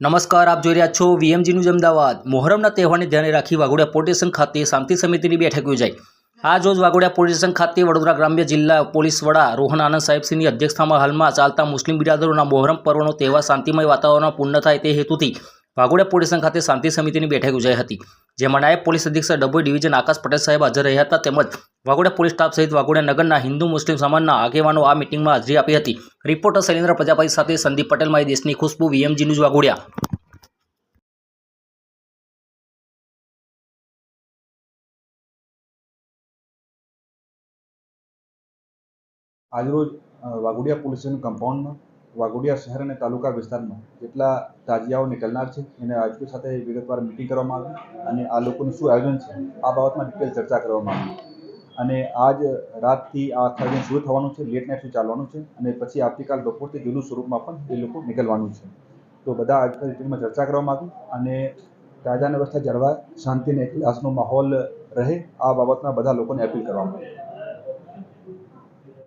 નમસ્કાર, આપ જોઈ રહ્યા છો વીએમજીનું અમદાવાદ. મોહરમના તહેવારને ધ્યાને રાખી વાઘોડિયા પોલીસ ખાતે શાંતિ સમિતિની બેઠક યોજાઈ. આ રોજ વાઘોડિયા પોલીસ ખાતે વડોદરા ગ્રામ્ય જિલ્લા પોલીસ વડા રોહન આનંદ સાહેબસિંહની અધ્યક્ષતામાં હાલમાં ચાલતા મુસ્લિમ બિરાદરોના મોહરમ પર્વનો તહેવાર શાંતિમય વાતાવરણમાં પૂર્ણ થાય તે હેતુથી વાઘોડિયા પોલીસ ખાતે શાંતિ સમિતિની બેઠક યોજાઈ હતી. જેમાં નાયબ પોલીસ અધિક્ષક ડભોઈ ડિવિઝન આકાશ પટેલ સાહેબ હાજર રહ્યા હતા તેમજ વાઘોડિયા પોલીસ સ્ટાફ સહિત વાઘોડિયા નગરના હિન્દુ મુસ્લિમ સમાજના આગેવાનો આ મિટિંગમાં હાજરી આપી હતી. રિપોર્ટર શૈલેન્દ્ર પ્રજાપતિ સાથે સંદીપ પટેલ માય દેશની ખુશ્બુ વીએમજી ન્યૂઝ વાઘોડિયા આજરોજ વાઘોડિયા પોલીસ કમ્પાઉન્ડમાં વાઘોડિયા શહેર અને તાલુકા વિસ્તારમાં જેટલા તાજિયાઓ નીકળનાર છે, એને આયોજકો સાથે વિગતવાર મિટિંગ કરવામાં આવી અને આ લોકોનું શું આયોજન છે, આ બાબતમાં ડિટેલ ચર્ચા કરવામાં આવી. અને આજ રાતથી આ આયોજન શરૂ થવાનું છે લેટ નાઇટ સુધી ચાલવાનું છે અને પછી આવતીકાલ બપોરથી જૂનું સ્વરૂપમાં પણ એ લોકો નીકળવાનું છે. તો બધા આજકાલ મિટિંગમાં ચર્ચા કરવામાં આવી અને કાયદા અને વ્યવસ્થા જળવાય, શાંતિને ક્લાસનો માહોલ રહે, આ બાબતમાં બધા લોકોને અપીલ કરવામાં આવી.